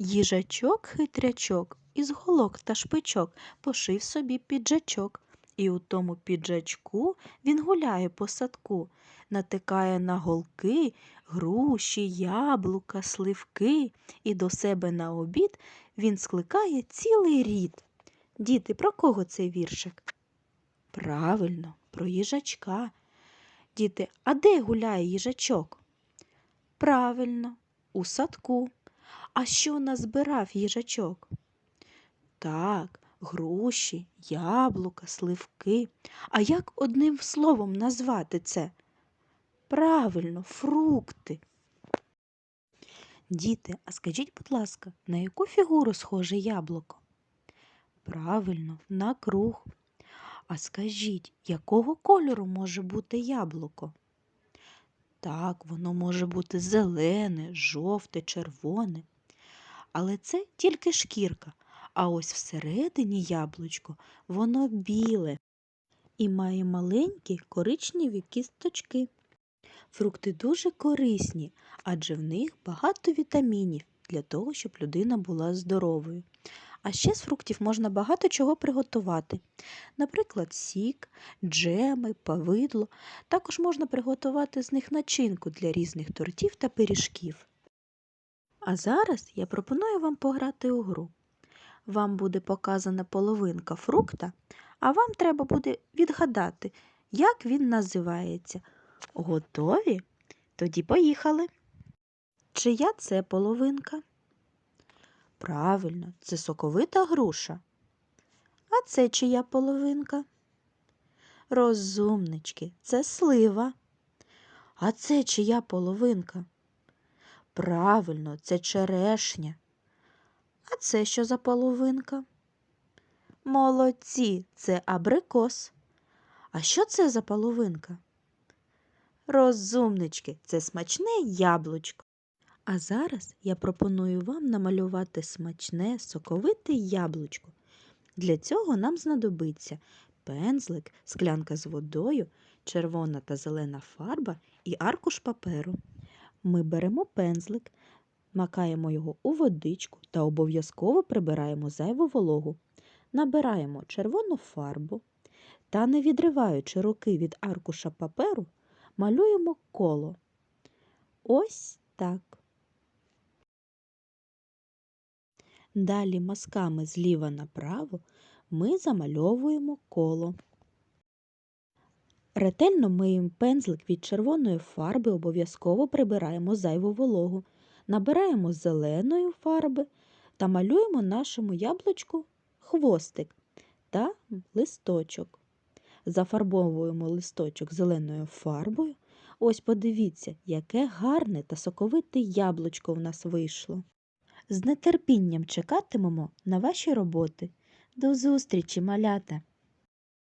Їжачок хитрячок із голок та шпичок пошив собі піджачок. І у тому піджачку він гуляє по садку, натикає на голки, груші, яблука, сливки, і до себе на обід він скликає цілий рід. Діти, про кого цей віршик? Правильно, про їжачка. Діти, а де гуляє їжачок? Правильно, у садку. А що назбирав їжачок? Так, груші, яблука, сливки. А як одним словом назвати це? Правильно, фрукти. Діти, а скажіть, будь ласка, на яку фігуру схоже яблуко? Правильно, на круг. А скажіть, якого кольору може бути яблуко? Так, воно може бути зелене, жовте, червоне. Але це тільки шкірка, а ось всередині яблучко воно біле і має маленькі коричневі кісточки. Фрукти дуже корисні, адже в них багато вітамінів для того, щоб людина була здоровою. А ще з фруктів можна багато чого приготувати. Наприклад, сік, джеми, павидло. Також можна приготувати з них начинку для різних тортів та пиріжків. А зараз я пропоную вам пограти у гру. Вам буде показана половинка фрукта, а вам треба буде відгадати, як він називається. Готові? Тоді поїхали. Чия це половинка? Правильно, це соковита груша. А це чия половинка? Розумнички, це слива. А це чия половинка? Правильно, це черешня. А це що за половинка? Молодці, це абрикос. А що це за половинка? Розумнички, це смачне яблучко. А зараз я пропоную вам намалювати смачне соковите яблучко. Для цього нам знадобиться пензлик, склянка з водою, червона та зелена фарба і аркуш паперу. Ми беремо пензлик, макаємо його у водичку та обов'язково прибираємо зайву вологу. Набираємо червону фарбу та, не відриваючи руки від аркуша паперу, малюємо коло. Ось так. Далі мазками зліва направо ми замальовуємо коло. Ретельно миємо пензлик від червоної фарби, обов'язково прибираємо зайву вологу, набираємо зеленої фарби та малюємо нашому яблучку хвостик та листочок. Зафарбовуємо листочок зеленою фарбою. Ось подивіться, яке гарне та соковите яблучко в нас вийшло. З нетерпінням чекатимемо на ваші роботи. До зустрічі, малята!